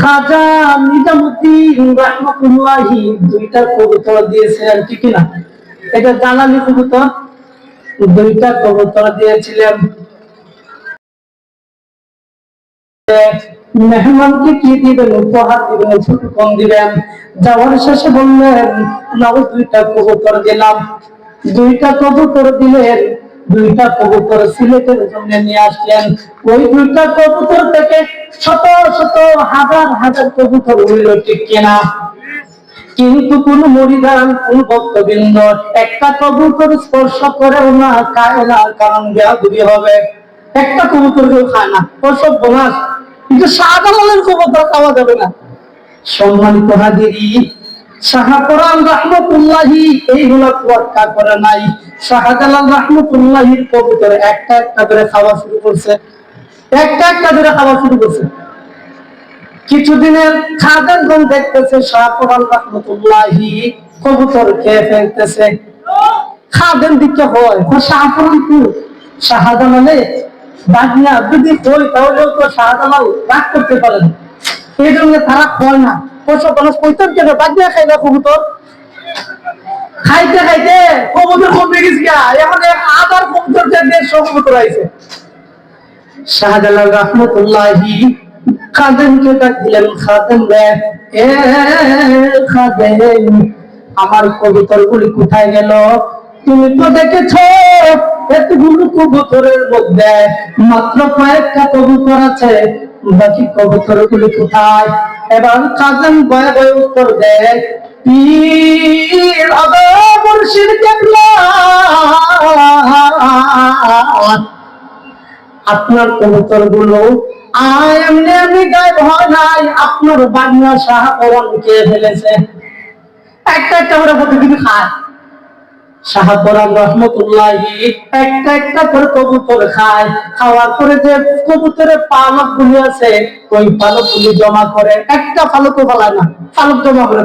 খাজা নিজামুদ্দিন রহমতুল্লাহি দুইটা দিয়েছিলেন এটা কবুতর, দুইটা দিয়েছিলেন। মেহমানকে কি দিবেন, উপহার দিবেন ছোট কম দিবেন? যাওয়ার শেষে বললেন, নাও দুইটা কবুতর দিলাম। দুইটা কবুতর দিলেন দুইটা কবুতর সিলেটের জন্য নিয়ে আসলেন। ওই দুইটা কবুতর থেকে শত শত, হাজার হাজার কবুতর হইল ঠিক কিনা। কিন্তু কোন মরিদান কোন ভক্তবৃন্দ একটা কবুতর স্পর্শ করেও না, খায় না, কারণ বেয়াদবি হবে। একটা কবুতর কেউ খায় না ওসব বোনাস। কিন্তু শাহজালালের কবুতর খাওয়া যাবে না। সম্মানিত হাজিরি শাহপুরান রহমতুল্লাহি এইগুলো তোয়াক্কা করে নাই। শাহজালাল রহমতুল্লাহির কবুতর একটা একটা করে খাওয়া শুরু করছে। একটা একটা করে খাওয়া শুরু করছে। কিছুদিনের দেখতেছে রহমতুল্লাহি কবুতর খেয়ে ফেলতেছে। হয় কি বাগনা যদি হয় তাহলেও তো রাগ করতে পারেন এই জন্য তারা হয় না। ওসব মানুষ কেন বাগনা খাই না কবুতর। খাইতে খাইতে, কবুতর কমে গেছে গা এখন আবার কবুতর দেড়শো কবুতর আইছে। শাহজালাল রহমতুল্লাহি খাদেমকে ডাক দিলেন, খাদেম এ খাদেম, আমার কবুতর গুলি কোথায় গেল? তুমি তো দেখেছ, এতগুলো কবুতরের মধ্যে মাত্র কয়েকটা কবুতর আছে। বাকি কবুতর গুলি কোথায়? এবার খাদেম বয়ে বয়ে উত্তর দেয় আপনার কবুতরগুলো আপনার বান্না শাহ ওরম খেয়ে ফেলেছে। একটা একটা করে প্রতিদিন খায়। শাহাবরাম রহমতুল্লাহি একটা একটা করে কবুতর খায়। খাওয়ার পরে যে কবুতরের পালক গুলি আছে, ওই পালক গুলি জমা করে, একটা পালকও ফেলায় না, পালক জমা করে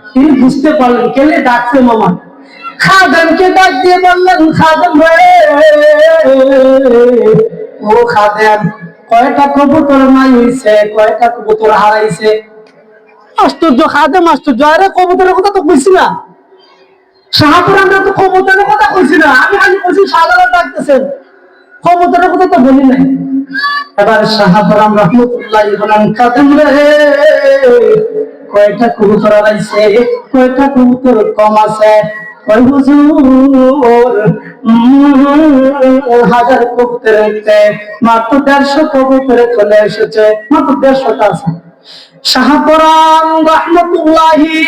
তিনি বুঝতে পারলেন, কেলে ডাকছে মামা? খাদেমকে ডাক দিয়ে বললেন খাদেম ও খাদেম কয়টা কবুতর নাই হইছে কয়টা কবুতর হারাইছে? আশ্চর্য খাদেম আশ্চর্য, আরে কবুতরের কথা তো কইছি না। শাহপুর আমরা তো কবুতরের কথা কইছি না, আমি খালি কইছি সাধারণ ডাকতেছেন। কবুতরের কথা তো বলি নাই। এবার শাহপুরাম রহমতুল্লাহ বলেন খাদেম রে কয়টা কবুতর হারাইছে কয়টা কবুতর কম আছে? হুজুর হাজার কবুতরেতে মাত্র দেড়শো কবুতরে চলে এসেছে। মাত্র আছে। রহমতুল্লাহি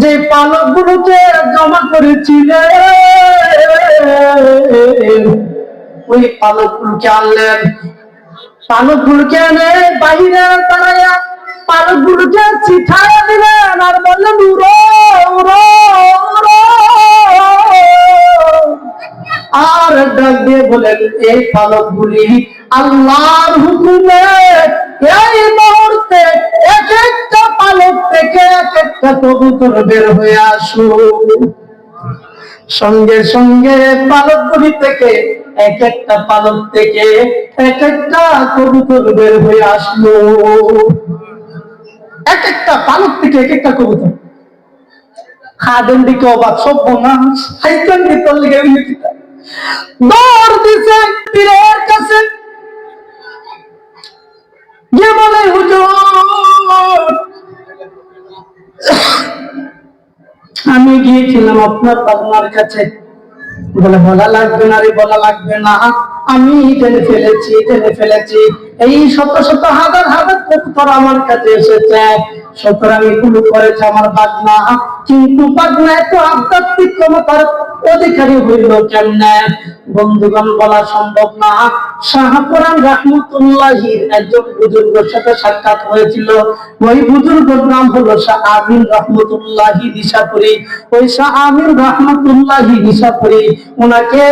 যে পালক গুলোকে জমা করেছিলেন, ওই পালক গুলোকে আনলেন। পালক গুলোকে আনে বাহিরে দাঁড়াইয়া পালক গুলোকে আর বললেন বলেন এই পালক গুলি আল্লাহর হুকুমে এই মুহূর্তে এক একটা পালক থেকে এক একটা কবুতর বের হয়ে আসুক। সঙ্গে সঙ্গে পালক গুলি থেকে এক একটা পালক থেকে এক একটা কবুতর বের হয়ে আসলো। এক একটা পালক থেকে এক একটা কবুতর। খাদেন দিকে অবাক লেগে দৌড় দিছে পীরের কাছে। গিয়ে বলে, হুজুর, আমি গিয়েছিলাম আপনার বাবনার কাছে। বলে, বলা লাগবে না রে, বলা লাগবে না। আমি জেনে ফেলেছি জেনে ফেলেছি। এই শত শত হাজার হাজার কবুতর আমার কাছে এসেছে। সুতরাং এগুলো করেছে আমার কিন্তু এত আধ্যাত্মিক ক্ষমতার অধিকারী হইল বন্ধুগণ, বলা সম্ভব না। শাহপুরান রহমতুল্লাহির একজন বুজুর্গের সাথে সাক্ষাৎ হয়েছিল। ওই বুজুর্গের নাম হলো শাহ আমিন রহমতুল্লাহি নিশাপুরি। ওই শাহ আমিন রহমতুল্লাহি নিশাপুরি। ওনাকে